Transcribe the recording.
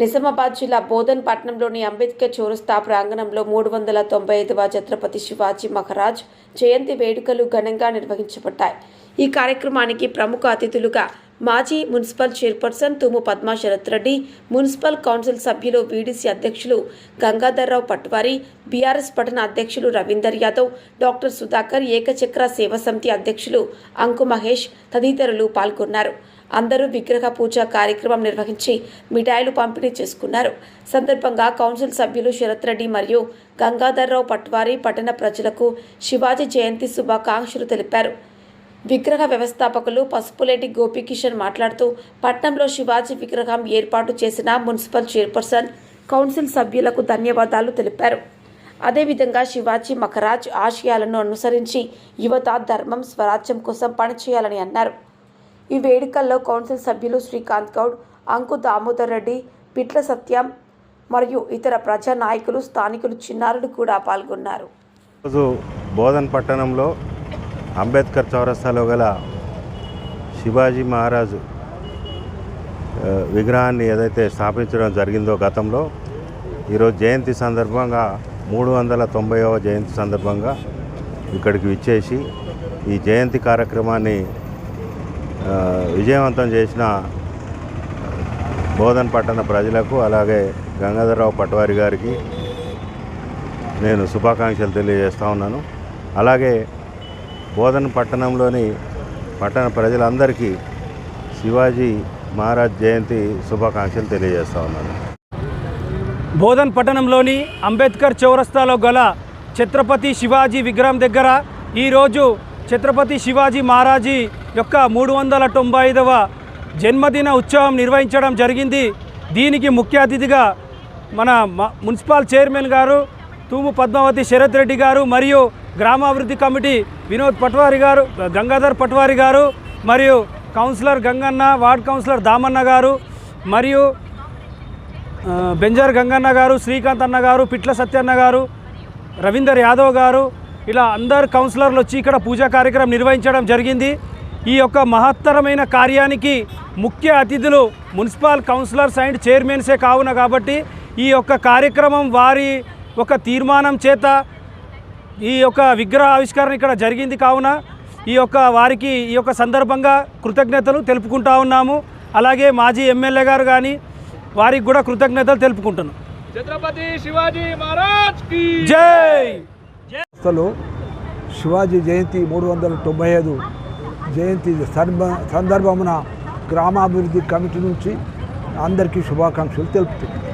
నిజామాబాద్ జిల్లా బోధన్ పట్టణంలోని అంబేద్కర్ చౌరస్తా ప్రాంగణంలో మూడు వందల తొంభై ఐదవ ఛత్రపతి శివాజీ మహారాజ్ జయంతి వేడుకలు ఘనంగా నిర్వహించబడ్డాయి. ఈ కార్యక్రమానికి ప్రముఖ అతిథులుగా మాజీ municipal chairperson Tumu Padma Sarath Reddy municipal council సభ్యులు వీడీసీ అధ్యక్షులు గంగాధర్రావు పట్వారి బీఆర్ఎస్ పట్టణ అధ్యక్షులు రవీందర్ యాదవ్ డాక్టర్ సుధాకర్ ఏకచక్ర సేవ సమితి అధ్యక్షులు అంకు మహేష్ తదితరులు పాల్గొన్నారు. అందరూ విగ్రహ పూజ కార్యక్రమం నిర్వహించి మిఠాయిలు పంపిణీ చేసుకున్నారు. సందర్భంగా కౌన్సిల్ సభ్యులు శరత్ రెడ్డి మరియు గంగాధర్రావు పట్వారి పట్టణ ప్రజలకు శివాజీ జయంతి శుభాకాంక్షలు తెలిపారు. విగ్రహ వ్యవస్థాపకులు పసుపులేటి గోపికిషన్ మాట్లాడుతూ పట్నంలో శివాజీ విగ్రహం ఏర్పాటు చేసిన మున్సిపల్ చైర్పర్సన్ కౌన్సిల్ సభ్యులకు ధన్యవాదాలు తెలిపారు. అదేవిధంగా శివాజీ మకరాజ్ ఆశయాలను అనుసరించి యువత ధర్మం స్వరాజ్యం కోసం పనిచేయాలని అన్నారు. ఈ వేడుకల్లో కౌన్సిల్ సభ్యులు శ్రీకాంత్ గౌడ్ అంకు దామోదర్ రెడ్డి పిట్ల సత్యం మరియు ఇతర ప్రజా నాయకులు స్థానికులు చిన్నారులు కూడా పాల్గొన్నారు. ఈరోజు బోధన్ పట్టణంలో అంబేద్కర్ చౌరస్తాలో గల శివాజీ మహారాజు విగ్రహాన్ని ఏదైతే స్థాపించడం జరిగిందో గతంలో ఈరోజు జయంతి సందర్భంగా మూడు వందల తొంభైవ జయంతి సందర్భంగా ఇక్కడికి విచ్చేసి ఈ జయంతి కార్యక్రమాన్ని విజయవంతం చేసిన బోధన్ పట్టణ ప్రజలకు అలాగే గంగాధరరావు పట్వారి గారికి నేను శుభాకాంక్షలు తెలియజేస్తూ ఉన్నాను. అలాగే బోధన పట్టణంలోని పట్టణ ప్రజలందరికీ శివాజీ మహారాజ్ జయంతి శుభాకాంక్షలు తెలియజేస్తూ ఉన్నాను. బోధన్ పట్టణంలోని అంబేద్కర్ చౌరస్తాలో గల ఛత్రపతి శివాజీ విగ్రహం దగ్గర ఈరోజు ఛత్రపతి శివాజీ మహారాజీ యొక్క మూడు వందల తొంభై ఐదవ జన్మదిన ఉత్సవం నిర్వహించడం జరిగింది. దీనికి ముఖ్య అతిథిగా మన మున్సిపల్ చైర్మన్ గారు తూము పద్మావతి శరత్ రెడ్డి గారు మరియు గ్రామాభివృద్ధి కమిటీ వినోద్ పట్వారి గారు గంగాధర్ పట్వారి గారు మరియు councillor Ganganna ward councillor Damanna garu మరియు బెంజర్ గంగన్న గారు శ్రీకాంత్ అన్న గారు పిట్ల సత్యన్న గారు రవీందర్ యాదవ్ గారు ఇలా అందరు కౌన్సిలర్లు వచ్చి ఇక్కడ పూజా కార్యక్రమం నిర్వహించడం జరిగింది. ఈ యొక్క మహత్తరమైన కార్యానికి ముఖ్య అతిథులు మున్సిపల్ కౌన్సిలర్స్ అండ్ చైర్మన్సే కావున కాబట్టి ఈ యొక్క కార్యక్రమం వారి ఒక తీర్మానం చేత ఈ యొక్క విగ్రహ ఆవిష్కరణ ఇక్కడ జరిగింది కావున ఈ యొక్క వారికి ఈ యొక్క సందర్భంగా కృతజ్ఞతలు తెలుపుకుంటా ఉన్నాము. అలాగే మాజీ ఎమ్మెల్యే గారు కానీ వారికి కూడా కృతజ్ఞతలు తెలుపుకుంటున్నాం. శివాజీ మహారాజ్ జై! శివాజీ జయంతి మూడు వందల తొంభై ఐదు జయంతి సందర్భ సందర్భమున గ్రామాభివృద్ధి కమిటీ నుంచి అందరికీ శుభాకాంక్షలు తెలుపుతుంది